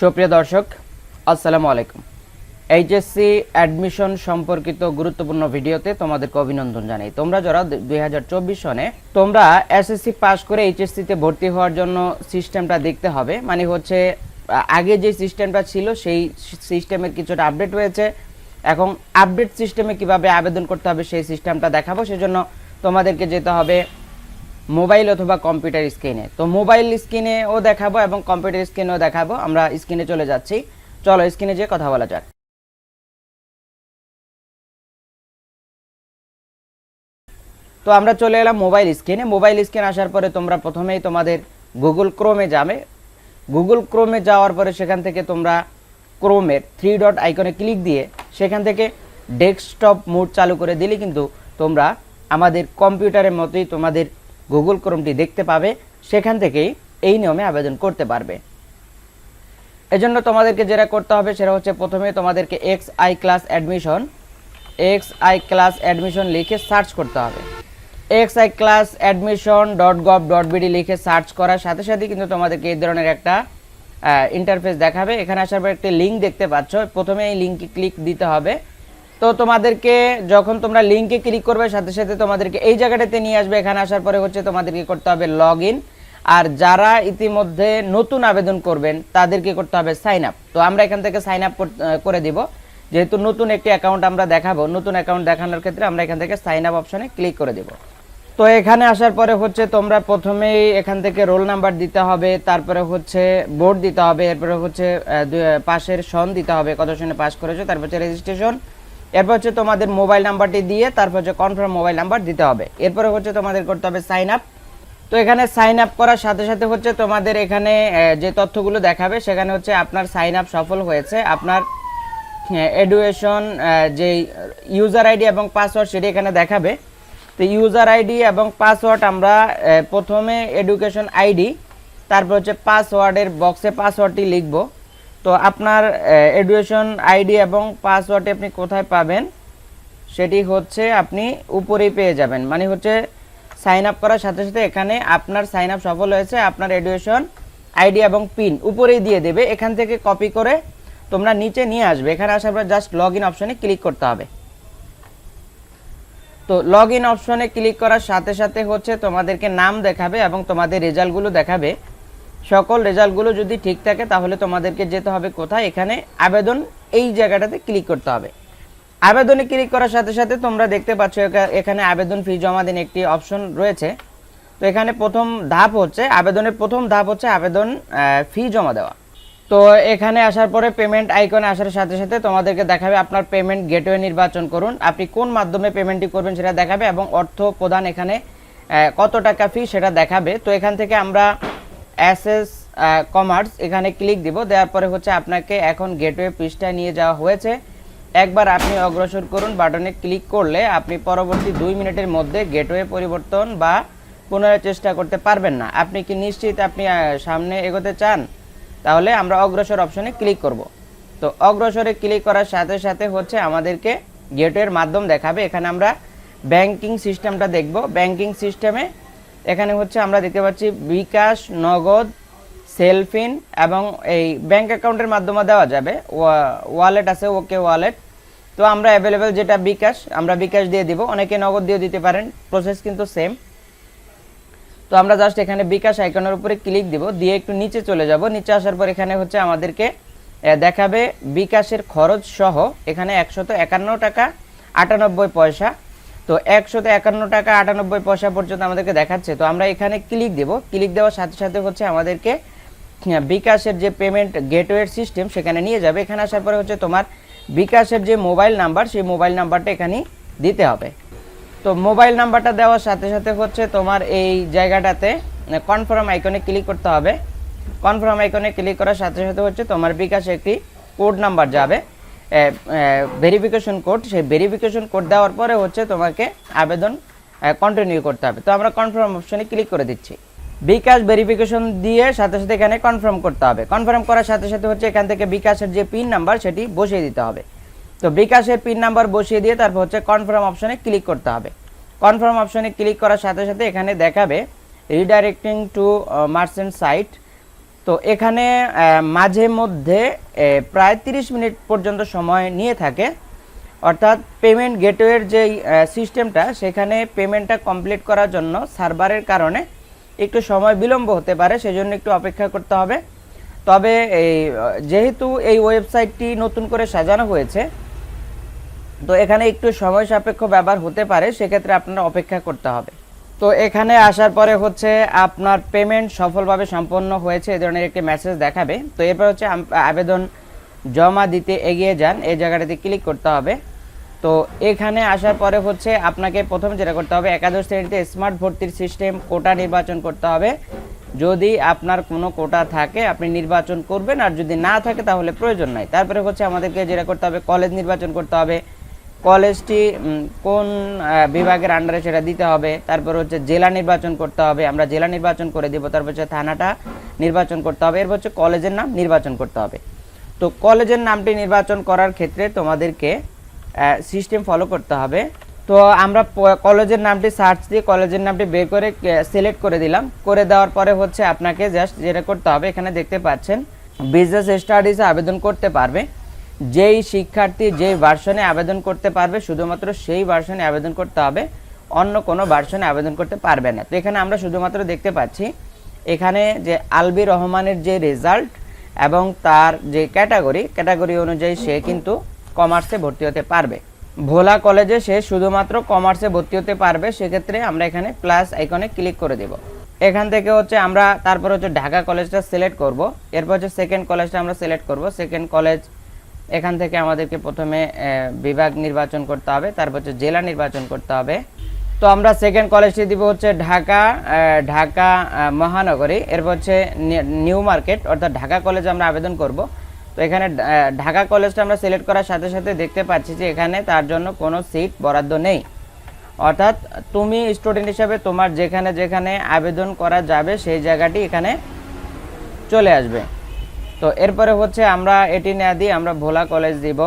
সুপ্রিয় দর্শক, আসসালামু আলাইকুম। এইচএসসি অ্যাডমিশন সম্পর্কিত গুরুত্বপূর্ণ ভিডিওতে তোমাদেরকে অভিনন্দন জানাই। তোমরা যারা দুই হাজার চব্বিশ সনে, তোমরা এসএসসি পাস করে এইচএসসিতে ভর্তি হওয়ার জন্য সিস্টেমটা দেখতে হবে। মানে হচ্ছে আগে যে সিস্টেমটা ছিল, সেই সিস্টেমের কিছুটা আপডেট হয়েছে এখন আপডেট সিস্টেমে কীভাবে আবেদন করতে হবে, সেই সিস্টেমটা দেখাবো। সেজন্য তোমাদেরকে যেতে হবে মোবাইল অথবা কম্পিউটার স্ক্রিনে। তো মোবাইল স্ক্রিনেও দেখাবো এবং কম্পিউটার স্ক্রিনেও দেখাবো। আমরা স্ক্রিনে চলে যাচ্ছি। চলো স্ক্রিনে যেয়ে কথা বলা যাক। তো আমরা চলে এলাম মোবাইল স্ক্রিনে। মোবাইল স্ক্রিন আসার পরে তোমরা প্রথমেই তোমাদের গুগল ক্রোমে যাবে। গুগল ক্রোমে যাওয়ার পরে সেখান থেকে তোমরা ক্রোমের থ্রি ডট আইকনে ক্লিক দিয়ে সেখান থেকে ডেস্কটপ মোড চালু করে দিলে কিন্তু তোমরা আমাদের কম্পিউটারের মতোই তোমাদের গুগল ক্রোমটি দেখতে পাবে, সেখান থেকেই এই নিয়মে আবেদন করতে পারবে। এজন্য তোমাদেরকে যেটা করতে হবে, সেটা হচ্ছে প্রথমে তোমাদেরকে X I class admission X I class admission লিখে সার্চ করতে হবে। X I class admission dot gov dot BD লিখে সার্চ করার সাথে সাথে কিন্তু তোমাদেরকে এই ধরনের একটা ইন্টারফেস দেখাবে। এখানে আসার পর একটা লিঙ্ক দেখতে পাচ্ছ। প্রথমে এই লিঙ্কে ক্লিক দিতে হবে। তো তোমাদেরকে যখন তোমরা লিঙ্কে ক্লিক করবে, সাথে সাথে তোমাদেরকে এই জায়গাটাতে নিয়ে আসবে। এখানে আসার পরে হচ্ছে তোমাদেরকে করতে হবে লগ ইন আর যারা ইতিমধ্যে নতুন আবেদন করবেন, তাদেরকে করতে হবে সাইন আপ তো আমরা এখান থেকে সাইন আপ করে দিব। যেহেতু নতুন একটি অ্যাকাউন্ট আমরা দেখাবো, নতুন অ্যাকাউন্ট দেখানোর ক্ষেত্রে আমরা এখান থেকে সাইন আপ অপশনে ক্লিক করে দিব। তো এখানে আসার পরে হচ্ছে তোমরা প্রথমেই এখান থেকে রোল নাম্বার দিতে হবে, তারপরে হচ্ছে বোর্ড দিতে হবে, এরপরে হচ্ছে পাশের সন দিতে হবে। কত সনে পাস করেছ? তারপর হচ্ছে রেজিস্ট্রেশন এরপর হচ্ছে তোমাদের মোবাইল নাম্বারটি দিয়ে তারপর হচ্ছে কনফার্ম মোবাইল নাম্বার দিতে হবে। এরপরে হচ্ছে তোমাদের করতে হবে সাইন আপ তো এখানে সাইন আপ করার সাথে সাথে হচ্ছে তোমাদের এখানে যে তথ্যগুলো দেখাবে সেখানে হচ্ছে আপনার সাইন আপ সফল হয়েছে। আপনার এডুকেশন যে ইউজার আইডি এবং পাসওয়ার্ড সেটি এখানে দেখাবে। তো ইউজার আইডি এবং পাসওয়ার্ড আমরা প্রথমে এডুকেশন আইডি তারপর হচ্ছে পাসওয়ার্ডের বক্সে পাসওয়ার্ডটি লিখব। তো আপনার এডুকেশন আইডি এবং পাসওয়ার্ডটি আপনি কোথায় পাবেন, সেটি হচ্ছে আপনি উপরেই পেয়ে যাবেন। মানে হচ্ছে সাইন আপ করার সাথে সাথে এখানে আপনার সাইন আপ সফল হয়েছে, আপনার এডুকেশন আইডি এবং পিন উপরেই দিয়ে দেবে, এখান থেকে কপি করে তোমরা নিচে নিয়ে আসবে। এখানে আসার পর জাস্ট লগ ইন অপশনে ক্লিক করতে হবে। তো লগ ইন অপশনে ক্লিক করার সাথে সাথে হচ্ছে তোমাদেরকে নাম দেখাবে এবং তোমাদের রেজাল্টগুলো দেখাবে। সকল রেজাল্টগুলো যদি ঠিক থাকে, তাহলে তোমাদেরকে যেতে হবে কোথায়? এখানে আবেদন এই জায়গাটাতে ক্লিক করতে হবে। আবেদনে ক্লিক করার সাথে সাথে তোমরা দেখতে পাচ্ছ এখানে আবেদন ফি জমা দিন একটি অপশন রয়েছে। তো এখানে প্রথম ধাপ হচ্ছে, আবেদনের প্রথম ধাপ হচ্ছে আবেদন ফি জমা দেওয়া। তো এখানে আসার পরে পেমেন্ট আইকনে আসার সাথে সাথে তোমাদেরকে দেখাবে আপনার পেমেন্ট গেটওয়ে নির্বাচন করুন। আপনি কোন মাধ্যমে পেমেন্টটি করবেন সেটা দেখাবে এবং অর্থ প্রদান এখানে কত টাকা ফি সেটা দেখাবে। তো এখান থেকে আমরা এস কমার্স, এখানে ক্লিক দিব। দেওয়ার পরে হচ্ছে আপনাকে এখন গেটওয়ে পৃষ্ঠায় নিয়ে যাওয়া হয়েছে। একবার আপনি অগ্রসর করুন বাটনে ক্লিক করলে আপনি পরবর্তী দুই মিনিটের মধ্যে গেটওয়ে পরিবর্তন বা পুনরায় চেষ্টা করতে পারবেন না। আপনি কি নিশ্চিত আপনি সামনে এগোতে চান? তাহলে আমরা অগ্রসর অপশনে ক্লিক করব। তো অগ্রসরে ক্লিক করার সাথে সাথে হচ্ছে আমাদেরকে গেটওয়ের মাধ্যম দেখাবে। এখানে আমরা ব্যাংকিং সিস্টেমটা দেখব। ব্যাংকিং সিস্টেমে এখানে হচ্ছে আমরা দেখতে পাচ্ছি বিকাশ, নগদ, সেলফিন এবং এই ব্যাংক অ্যাকাউন্টের মাধ্যমে দেওয়া যাবে। ওয়ালেট আছে, ওকে ওয়ালেট। তো আমরা অ্যাভেলেবেল যেটা বিকাশ, আমরা বিকাশ দিয়ে দিব। অনেকে নগদ দিয়ে দিতে পারেন প্রসেস কিন্তু সেম তো আমরা জাস্ট এখানে বিকাশ আইকনের উপরে ক্লিক দিব, দিয়ে একটু নিচে চলে যাব। নিচে আসার পর এখানে হচ্ছে আমাদেরকে দেখাবে বিকাশের খরচ সহ। এখানে একশত একান্ন টাকা আটানব্বই পয়সা। তো একশত একান্ন টাকা আটানব্বই পয়সা পর্যন্ত আমাদেরকে দেখাচ্ছে। তো আমরা এখানে ক্লিক দেব। ক্লিক দেওয়ার সাথে সাথে হচ্ছে আমাদেরকে বিকাশের যে পেমেন্ট গেটওয়ের সিস্টেম সেখানে নিয়ে যাবে। এখানে আসার পরে হচ্ছে তোমার বিকাশের যে মোবাইল নাম্বার সেই মোবাইল নাম্বারটা এখানে দিতে হবে। তো মোবাইল নাম্বারটা দেওয়ার সাথে সাথে হচ্ছে তোমার এই জায়গাটাতে কনফার্ম আইকনে ক্লিক করতে হবে। কনফার্ম আইকনে ক্লিক করার সাথে সাথে হচ্ছে তোমার বিকাশে একটি কোড নাম্বার যাবে। ভেরিফিকেশন কোড সেই ভেরিফিকেশন কোড দেওয়ার পরে হচ্ছে তোমাকে আবেদন কন্টিনিউ করতে হবে। তো আমরা কনফার্ম অপশনে ক্লিক করে দিচ্ছি। বিকাশ ভেরিফিকেশন দিয়ে সাথে সাথে এখানে কনফার্ম করতে হবে। কনফার্ম করার সাথে সাথে হচ্ছে এখান থেকে বিকাশের যে পিন নাম্বার সেটি বসিয়ে দিতে হবে। তো বিকাশের পিন নাম্বার বসিয়ে দিয়ে তারপর হচ্ছে কনফার্ম অপশনে ক্লিক করতে হবে। কনফার্ম অপশনে ক্লিক করার সাথে সাথে এখানে দেখাবে রিডাইরেক্টিং টু মার্চেন্ট সাইট তো এখানে মাঝে মধ্যে প্রায় তিরিশ মিনিট পর্যন্ত সময় নিয়ে থাকে। অর্থাৎ পেমেন্ট গেটওয়ের যে সিস্টেমটা সেখানে পেমেন্টটা কমপ্লিট করার জন্য সার্ভারের কারণে একটু সময় বিলম্ব হতে পারে, সেজন্য একটু অপেক্ষা করতে হবে। তবে এই, যেহেতু এই ওয়েবসাইটটি নতুন করে সাজানো হয়েছে, তো এখানে একটু সময় সাপেক্ষ ব্যাপার হতে পারে, সেক্ষেত্রে আপনারা অপেক্ষা করতে হবে। তো এখানে আসার পরে হচ্ছে আপনার পেমেন্ট সফলভাবে সম্পন্ন হয়েছে এই ধরনের একটি মেসেজ দেখাবে। তো এরপর হচ্ছে আবেদন জমা দিতে এগিয়ে যান, এই জায়গাটাতে ক্লিক করতে হবে। তো এখানে আসার পরে হচ্ছে আপনাকে প্রথম যেটা করতে হবে, একাদশ শ্রেণীতে স্মার্ট ভর্তির সিস্টেম কোটা নির্বাচন করতে হবে। যদি আপনার কোনো কোটা থাকে, আপনি নির্বাচন করবেন, আর যদি না থাকে তাহলে প্রয়োজন নাই। তারপরে হচ্ছে আমাদেরকে যেটা করতে হবে কলেজ নির্বাচন করতে হবে। কলেজটি কোন বিভাগের আন্ডারে সেটা দিতে হবে। তারপর হচ্ছে জেলা নির্বাচন করতে হবে। আমরা জেলা নির্বাচন করে দিব। তারপর হচ্ছে থানাটা নির্বাচন করতে হবে। এরপর হচ্ছে কলেজের নাম নির্বাচন করতে হবে। তো কলেজের নামটি নির্বাচন করার ক্ষেত্রে তোমাদেরকে সিস্টেম ফলো করতে হবে। তো আমরা কলেজের নামটি সার্চ দিয়ে কলেজের নামটি বের করে সিলেক্ট করে দিলাম। করে দেওয়ার পরে হচ্ছে আপনাকে জাস্ট যেটা করতে হবে, এখানে দেখতে পাচ্ছেন বিজনেস স্টাডিজে আবেদন করতে পারবে। যেই শিক্ষার্থী যেই ভার্সনে আবেদন করতে পারবে, শুধুমাত্র সেই ভার্সনে আবেদন করতে হবে, অন্য কোনো ভার্সনে আবেদন করতে পারবে না। তো এখানে আমরা শুধুমাত্র দেখতে পাচ্ছি, এখানে যে আলবি রহমানের যে রেজাল্ট এবং তার যে ক্যাটাগরি ক্যাটাগরি অনুযায়ী সে কিন্তু কমার্সে ভর্তি হতে পারবে। ভোলা কলেজে সে শুধুমাত্র কমার্সে ভর্তি হতে পারবে, সেক্ষেত্রে আমরা এখানে প্লাস আইকনে ক্লিক করে দেব। এখান থেকে হচ্ছে আমরা তারপর হচ্ছে ঢাকা কলেজটা সিলেক্ট করব, এরপর হচ্ছে সেকেন্ড কলেজটা আমরা সিলেক্ট করব। সেকেন্ড কলেজ এখান থেকে আমাদেরকে প্রথমে বিভাগ নির্বাচন করতে হবে, তারপর হচ্ছে জেলা নির্বাচন করতে হবে। তো আমরা সেকেন্ড কলেজটি দিব হচ্ছে ঢাকা ঢাকা মহানগরী, এরপর হচ্ছে নিউ মার্কেট অর্থাৎ ঢাকা কলেজ আমরা আবেদন করব। তো এখানে ঢাকা কলেজটা আমরা সিলেক্ট করার সাথে সাথে দেখতে পাচ্ছি যে এখানে তার জন্য কোনো সিট বরাদ্দ নেই। অর্থাৎ তুমি স্টুডেন্ট হিসাবে তোমার যেখানে যেখানে আবেদন করা যাবে, সেই জায়গাটি এখানে চলে আসবে। তো এরপরে হচ্ছে আমরা এটি না দিয়ে আমরা ভোলা কলেজ দিব।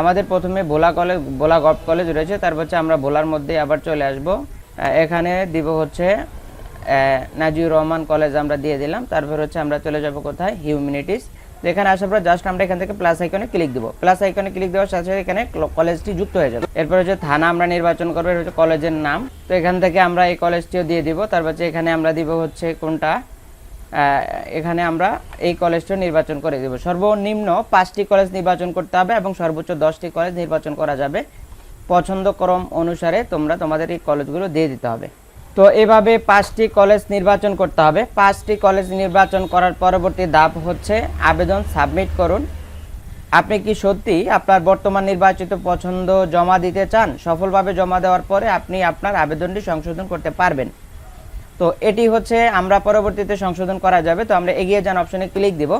আমাদের প্রথমে Bhola college, Bhola gov college রয়েছে, তারপর হচ্ছে আমরা ভোলার মধ্যে আবার চলে আসব। এখানে দিব হচ্ছে নাজিউর রহমান কলেজ আমরা দিয়ে দিলাম, তারপর হচ্ছে আমরা চলে যাব কোথায়? হিউম্যানিটিস। তো এখানে আসার পর জাস্ট আমরা এখান থেকে প্লাস আইকনে ক্লিক দিব। প্লাস আইকনে ক্লিক দেওয়ার সাথে সাথে এখানে ক্ল- কলেজটি যুক্ত হয়ে যাবে। এরপর হচ্ছে থানা আমরা নির্বাচন করব হচ্ছে কলেজের নাম। তো এখান থেকে আমরা এই কলেজটিও দিয়ে দিব, তারপর হচ্ছে এখানে আমরা দিব হচ্ছে কোনটা? এখানে আমরা এই কলেজটা নির্বাচন করে দেব। সর্বনিম্ন পাঁচটি কলেজ নির্বাচন করতে হবে এবং সর্বোচ্চ দশটি কলেজ নির্বাচন করা যাবে। পছন্দ ক্রম অনুসারে তোমরা তোমাদের এই কলেজগুলো দিয়ে দিতে হবে। তো এভাবে পাঁচটি কলেজ নির্বাচন করতে হবে। পাঁচটি কলেজ নির্বাচন করার পরবর্তী ধাপ হচ্ছে আবেদন সাবমিট করুন। আপনি কি সত্যি আপনার বর্তমান নির্বাচিত পছন্দ জমা দিতে চান? সফলভাবে জমা দেওয়ার পরে আপনি আপনার আবেদনটি সংশোধন করতে পারবেন। তো এটি হচ্ছে, আমরা পরবর্তীতে সংশোধন করা যাবে। তো আমরা এগিয়ে যান অপশনে ক্লিক দিব।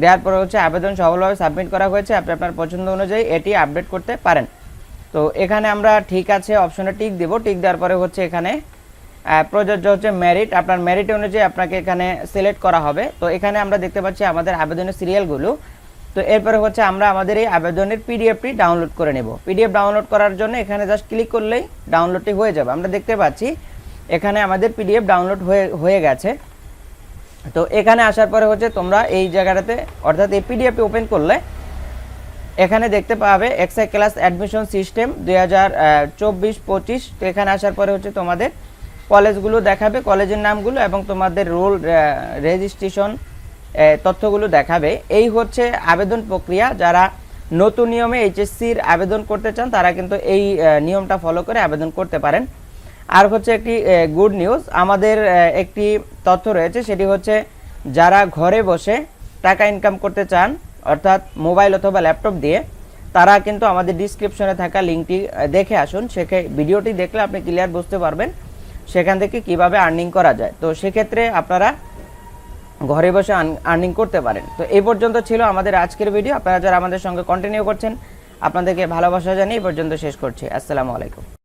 দেওয়ার পরে হচ্ছে আবেদন সফলভাবে সাবমিট করা হয়েছে। আপনি আপনার পছন্দ অনুযায়ী এটি আপডেট করতে পারেন। তো এখানে আমরা ঠিক আছে অপশনে টিক দিব। টিক দেওয়ার পরে হচ্ছে এখানে প্রযোজ্য হচ্ছে মেরিট আপনার মেরিট অনুযায়ী আপনাকে এখানে সিলেক্ট করা হবে। তো এখানে আমরা দেখতে পাচ্ছি আমাদের আবেদনের সিরিয়ালগুলো তো এরপরে হচ্ছে আমরা আমাদের এই আবেদনের পিডিএফটি ডাউনলোড করে নেব। পিডিএফ ডাউনলোড করার জন্য এখানে জাস্ট ক্লিক করলেই ডাউনলোডটি হয়ে যাবে। আমরা দেখতে পাচ্ছি এখানে আমাদের পিডিএফ ডাউনলোড হয়ে হয়ে গেছে। তো এখানে আসার পরে হচ্ছে তোমরা এই জায়গাটাতে, অর্থাৎ এই পিডিএফটি ওপেন করলে, এখানে দেখতে পাবে এক্সআই ক্লাস অ্যাডমিশন সিস্টেম দুই হাজার চব্বিশ, পঁচিশ। তো এখানে আসার পরে হচ্ছে তোমাদের কলেজগুলো দেখাবে, কলেজের নামগুলো এবং তোমাদের রোল রেজিস্ট্রেশন তথ্যগুলো দেখাবে। এই হচ্ছে আবেদন প্রক্রিয়া। যারা নতুন নিয়মে এইচএসসির আবেদন করতে চান, তারা কিন্তু এই নিয়মটা ফলো করে আবেদন করতে পারেন। আর হচ্ছে একটি গুড নিউজ আমাদের একটি তথ্য রয়েছে, সেটি হচ্ছে যারা ঘরে বসে টাকা ইনকাম করতে চান, অর্থাৎ মোবাইল অথবা ল্যাপটপ দিয়ে, তারা কিন্তু আমাদের ডিসক্রিপশনে থাকা লিঙ্কটি দেখে আসুন। সেখানে ভিডিওটি দেখলে আপনি ক্লিয়ার বুঝতে পারবেন সেখান থেকে কীভাবে আর্নিং করা যায়। তো সেক্ষেত্রে আপনারা ঘরে বসে আর্নিং করতে পারেন। তো এই পর্যন্ত ছিল আমাদের আজকের ভিডিও আপনারা যারা আমাদের সঙ্গে কন্টিনিউ করছেন, আপনাদেরকে ভালোবাসা জানিয়ে এই পর্যন্ত শেষ করছি। আসসালামু আলাইকুম।